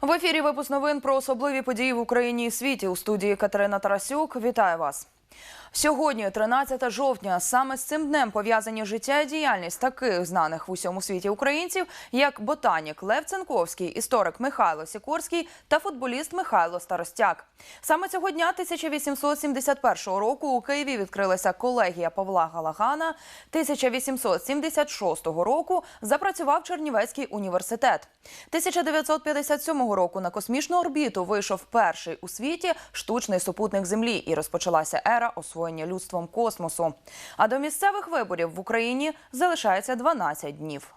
В ефірі випуск новин про особливі події в Україні і світі у студії Катерина Тарасюк. Вітаю вас. Сьогодні, 13 жовтня, саме з цим днем пов'язані життя і діяльність таких знаних в усьому світі українців, як ботанік Лев Ценковський, історик Михайло Сікорський та футболіст Михайло Старостяк. Саме цього дня 1871 року у Києві відкрилася колегія Павла Галагана. 1876 року запрацював Чернівецький університет. 1957 року на космічну орбіту вийшов перший у світі штучний супутник Землі і розпочалася ера освоєння людством космосу. А до місцевих виборів в Україні залишається 12 днів.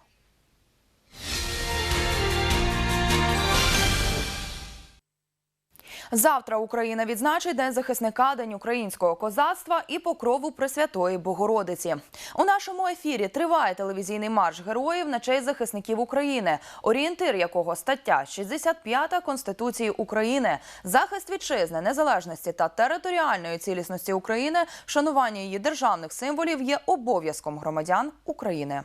Завтра Україна відзначить День захисника, День українського козацтва і покрову Пресвятої Богородиці. У нашому ефірі триває телевізійний марш героїв на честь захисників України, орієнтир якого стаття 65 Конституції України, захист вітчизни, незалежності та територіальної цілісності України, шанування її державних символів є обов'язком громадян України.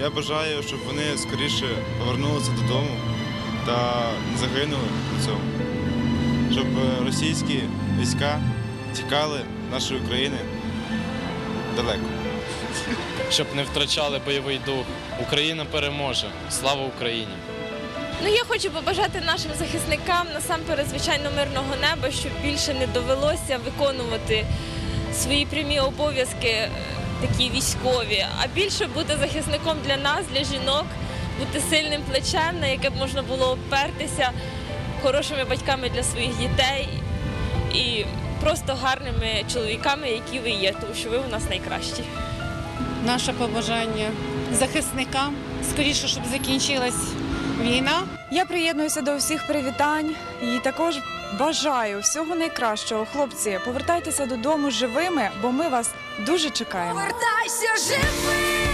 Я бажаю, щоб вони скоріше повернулися додому та не загинули при цьому. Щоб е, російські війська тікали нашої України далеко. щоб не втрачали бойовий дух. Україна переможе. Слава Україні! Ну, я хочу побажати нашим захисникам насамперед звичайно мирного неба, щоб більше не довелося виконувати свої прямі обов'язки е, такі військові, а більше бути захисником для нас, для жінок, бути сильним плечем, на яке б можна було опертися, хорошими батьками для своїх дітей і просто гарними чоловіками, які ви є, тому що ви у нас найкращі. наше побажання захисникам. Скоріше, щоб закінчилась війна. Я приєднуюся до всіх привітань і також бажаю всього найкращого. Хлопці, повертайтеся додому живими, бо ми вас дуже чекаємо. Повертайся живим,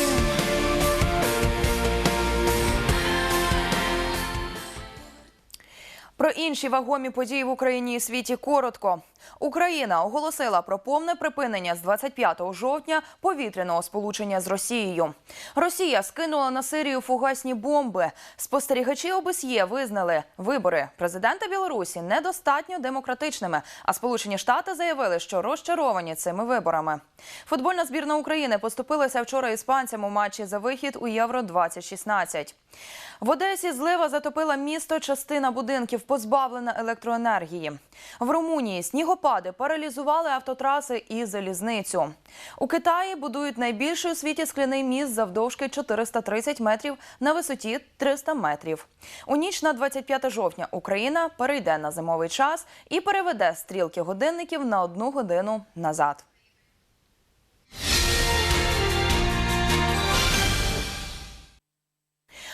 інші вагомі події в Україні і світі коротко. Україна оголосила про повне припинення з 25 жовтня повітряного сполучення з Росією. Росія скинула на Сирію фугасні бомби. Спостерігачі ОБСЄ визнали вибори президента Білорусі недостатньо демократичними. А Сполучені Штати заявили, що розчаровані цими виборами. Футбольна збірна України поступилася вчора іспанцям у матчі за вихід у Євро 2016 В Одесі злива затопила місто, частина будинків позбавлена електроенергії. В Румунії снігопади паралізували автотраси і залізницю. У Китаї будують найбільший у світі скляний міст завдовжки 430 метрів на висоті 300 метрів. У ніч на 25 жовтня Україна перейде на зимовий час і переведе стрілки годинників на одну годину назад.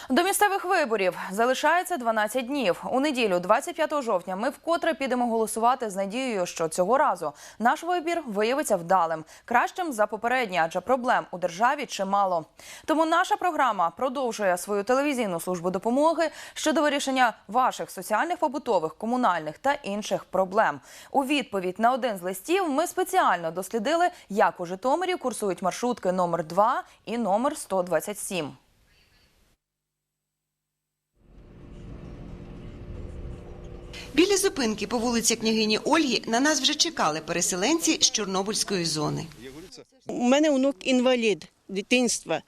До місцевих виборів залишається 12 днів. У неділю, 25 жовтня, ми вкотре підемо голосувати з надією, що цього разу наш вибір виявиться вдалим, кращим за попередні, адже проблем у державі чимало. Тому наша програма продовжує свою телевізійну службу допомоги щодо вирішення ваших соціальних, побутових, комунальних та інших проблем. У відповідь на один з листів ми спеціально дослідили, як у Житомирі курсують маршрутки номер 2 і номер 127. Біля зупинки по вулиці княгині Ольги на нас вже чекали переселенці з Чорнобильської зони. У мене онук інвалід дитинства.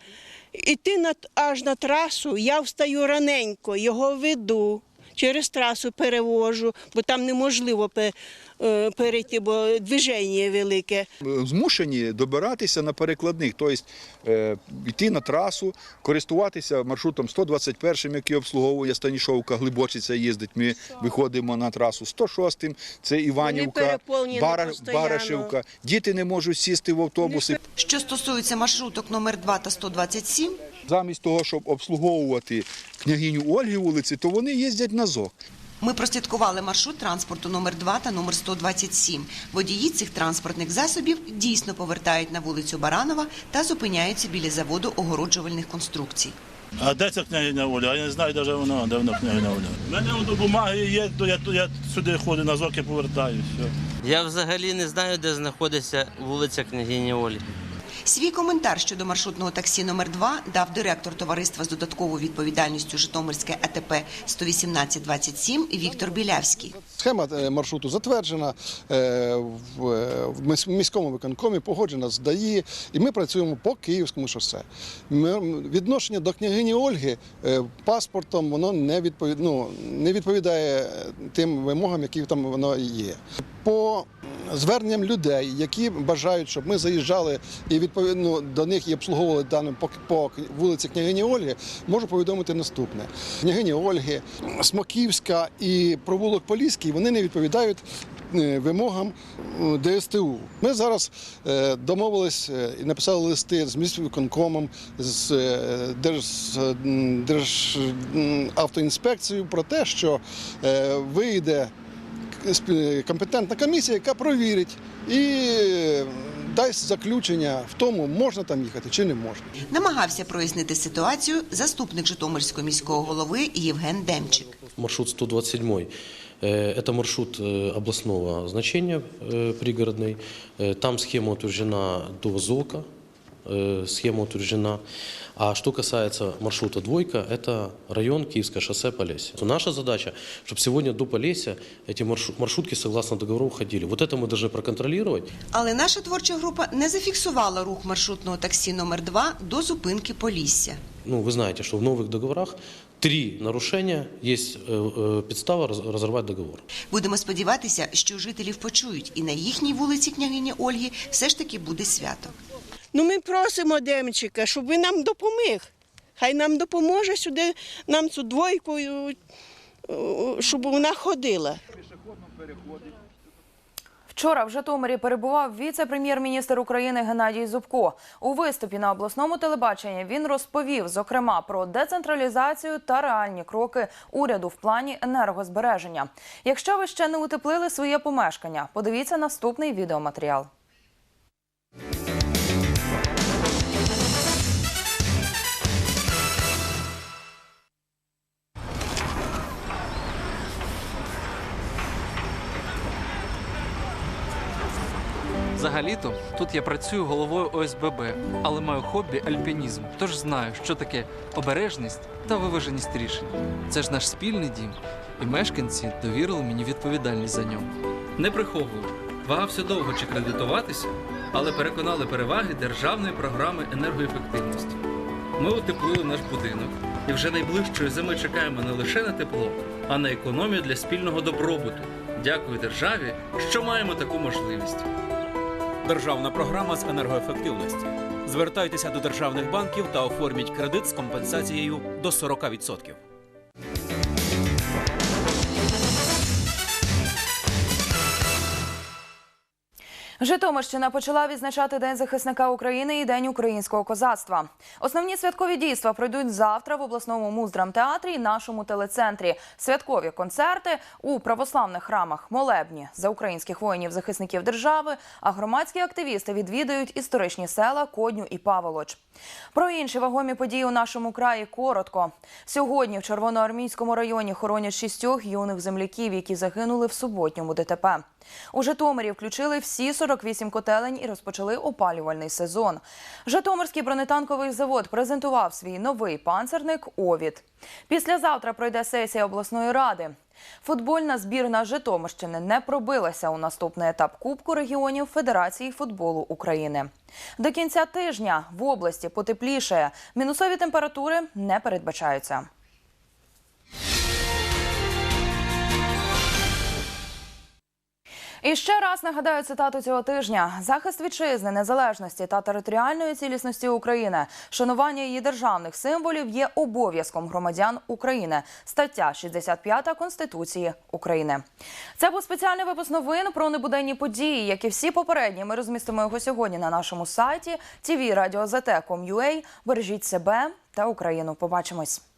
Іти аж на трасу, я встаю раненько, його веду, через трасу перевожу, бо там неможливо е, перейти, бо движення велике. змушені добиратися на перекладних, тобто йти на трасу, користуватися маршрутом 121, який обслуговує Станішовка, Глибочиця їздить. Ми виходимо на трасу 106, це Іванівка, переповнені. Барашівка. Діти не можуть сісти в автобуси. Що стосується маршруток номер 2 та 127, Замість того, щоб обслуговувати княгиню Ольги вулиці, то вони їздять на ЗОК. Ми прослідкували маршрут транспорту номер 2 та номер 127. Водії цих транспортних засобів дійсно повертають на вулицю Баранова та зупиняються біля заводу огороджувальних конструкцій. А де ця княгиня Оля? Я не знаю, де вона, де вона княгиня Оля. У мене до бумаги є, то я, то я сюди ходжу, на зоки повертаю. Все. Я взагалі не знаю, де знаходиться вулиця княгині Олі. Свій коментар щодо маршрутного таксі номер 2 дав директор товариства з додатковою відповідальністю Житомирське АТП 11827 Віктор Білявський. Схема е, маршруту затверджена е, в е, в міс- міському виконкомі, погоджена з ДАІ, і ми працюємо по Київському шосе. Відношення до княгині Ольги паспортом воно не відповід, ну, не відповідає тим вимогам, які там воно є. По зверненням людей, які бажають, щоб ми заїжджали і відповідно до них і обслуговували даним по, по вулиці княгині Ольги, можу повідомити наступне: княгині Ольги, Смоківська і провулок Поліський вони не відповідають. е, Вимогам е, ДСТУ. Ми зараз е, домовились і написали листи з міськвиконкомом, з Держ, Державтоінспекцією про те, що вийде компетентна комісія, яка провірить і дасть заключення в тому, можна там їхати чи не можна. Намагався прояснити ситуацію заступник Житомирського міського голови Євген Демчик. Маршрут 127 э, это маршрут э, областного значения э, пригородный. Э, Там схема утверждена до ЗОКа, э, схема утверждена. А что касается маршрута двойка, это район Киевское шоссе Полесье. Наша задача, чтобы сегодня до Полесья эти маршру- маршрутки согласно договору ходили. Вот это мы должны проконтролировать. Але наша творча група не зафіксувала рух маршрутного таксі номер 2 до зупинки Полісся. Ну, вы знаете, что в новых договорах три нарушения есть э, э, подстава раз- разорвать договор. Будемо сподіватися, що жителів почують, і на їхній вулиці княгині Ольги все ж таки буде свято. Ну ми просимо Демчика, щоб він нам допоміг. Хай нам допоможе сюди, нам цю двойку, е, щоб вона ходила. Вчора в Житомирі перебував віце-прем'єр-міністр України Геннадій Зубко. У виступі на обласному телебаченні він розповів, зокрема, про децентралізацію та реальні кроки уряду в плані енергозбереження. Якщо ви ще не утеплили своє помешкання, подивіться наступний відеоматеріал. Взагалі-то тут я працюю головою ОСББ, але маю хобі альпінізм. Тож знаю, що таке обережність та виваженість рішень. Це ж наш спільний дім, і мешканці довірили мені відповідальність за нього. Не приховую. Вагався довго чи кредитуватися, але переконали переваги державної програми енергоефективності. Ми утеплили наш будинок і вже найближчої зими чекаємо не лише на тепло, а на економію для спільного добробуту. Дякую державі, що маємо таку можливість. Державна програма з енергоефективності. Звертайтеся до державних банків та оформіть кредит з компенсацією до 40%. Житомирщина почала відзначати День захисника України і День українського козацтва. Основні святкові дійства пройдуть завтра в обласному муздрамтеатрі і нашому телецентрі. Святкові концерти у православних храмах молебні за українських воїнів-захисників держави. А громадські активісти відвідають історичні села Кодню і Паволоч. Про інші вагомі події у нашому краї коротко. Сьогодні в Червоноармійському районі хоронять шістьох юних земляків, які загинули в суботньому ДТП. У Житомирі включили всі 48 котелень і розпочали опалювальний сезон. Житомирський бронетанковий завод презентував свій новий панцерник Овід. Післязавтра пройде сесія обласної ради. Футбольна збірна Житомирщини не пробилася у наступний етап Кубку регіонів Федерації футболу України. До кінця тижня в області потеплішає. Мінусові температури не передбачаються. І ще раз нагадаю цитату цього тижня: захист вітчизни, незалежності та територіальної цілісності України, шанування її державних символів є обов'язком громадян України. Стаття 65 Конституції України. Це був спеціальний випуск новин про небуденні події, як і всі попередні. Ми розмістимо його сьогодні на нашому сайті tvradio.zt.com.ua. Бережіть себе та Україну. Побачимось.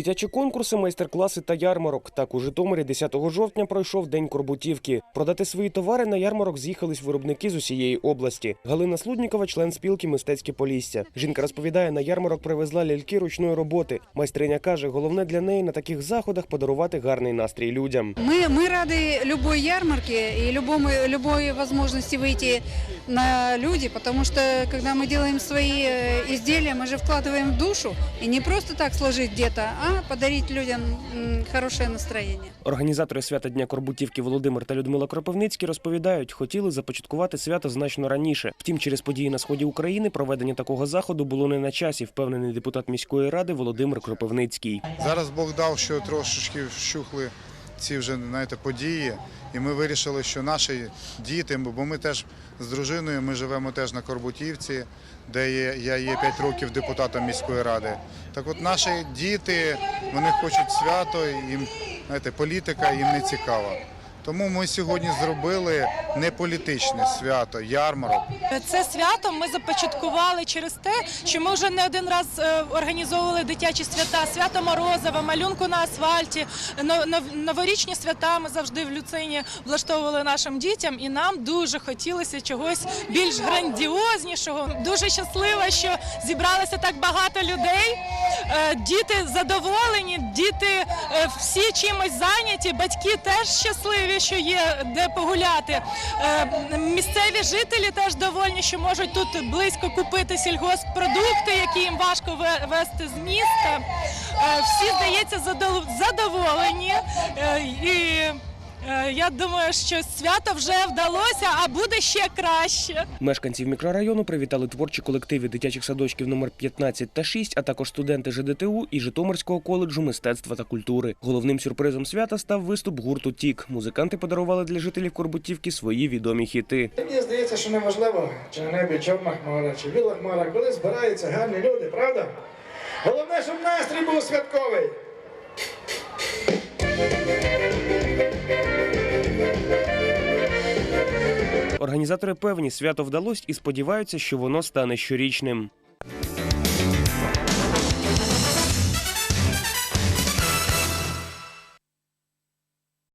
Дитячі конкурси, майстер-класи та ярмарок. Так у Житомирі 10 жовтня пройшов День Корбутівки. Продати свої товари на ярмарок з'їхались виробники з усієї області. Галина Слуднікова, член спілки Мистецьке Полісся. Жінка розповідає, на ярмарок привезла ляльки ручної роботи. Майстриня каже, головне для неї на таких заходах подарувати гарний настрій людям. Мы, мы рады любой ярмарке и любому, любой возможности выйти на люди, потому что когда мы делаем свои э, изделия, мы же вкладываем в душу и не просто так сложить где-то, а подарить людям хороше настроєння. Організатори свята Дня Корбутівки Володимир та Людмила Кропивницькі розповідають, хотіли започаткувати свято значно раніше. Втім, через події на сході України проведення такого заходу було не на часі, впевнений депутат міської ради Володимир Кропивницький. Зараз Бог дав, що трошечки вщухли ці вже знаєте, події, і ми вирішили, що наші діти, бо ми теж з дружиною, ми живемо теж на Корбутівці, де є, я є 5 років депутатом міської ради. Так от наші діти, вони хочуть свято, їм знаєте, політика їм не цікава. Тому ми сьогодні зробили не політичне свято, ярмарок. Це свято ми започаткували через те, що ми вже не один раз е, організовували дитячі свята, свято Морозова, малюнку на асфальті, но- новорічні свята ми завжди в Люцині влаштовували нашим дітям, і нам дуже хотілося чогось більш грандіознішого. Дуже щаслива, що зібралося так багато людей. Е, Діти задоволені, діти е, всі чимось зайняті, батьки теж щасливі, що є де погуляти. Е, Місцеві жителі теж довольні, що можуть тут близько купити сільгосппродукти, які їм важко вести з міста. Е, Всі, здається, задоволені. Е, І я думаю, що свято вже вдалося, а буде ще краще. Мешканців мікрорайону привітали творчі колективи дитячих садочків номер 15 та 6, а також студенти ЖДТУ і Житомирського коледжу мистецтва та культури. Головним сюрпризом свята став виступ гурту Тік. Музиканти подарували для жителів Корбутівки свої відомі хіти. Мені здається, що неважливо, чи на небі чорна хмара, чи біла хмара, коли збираються гарні люди, правда? Головне, щоб настрій був святковий. організатори певні свято вдалось і сподіваються, що воно стане щорічним.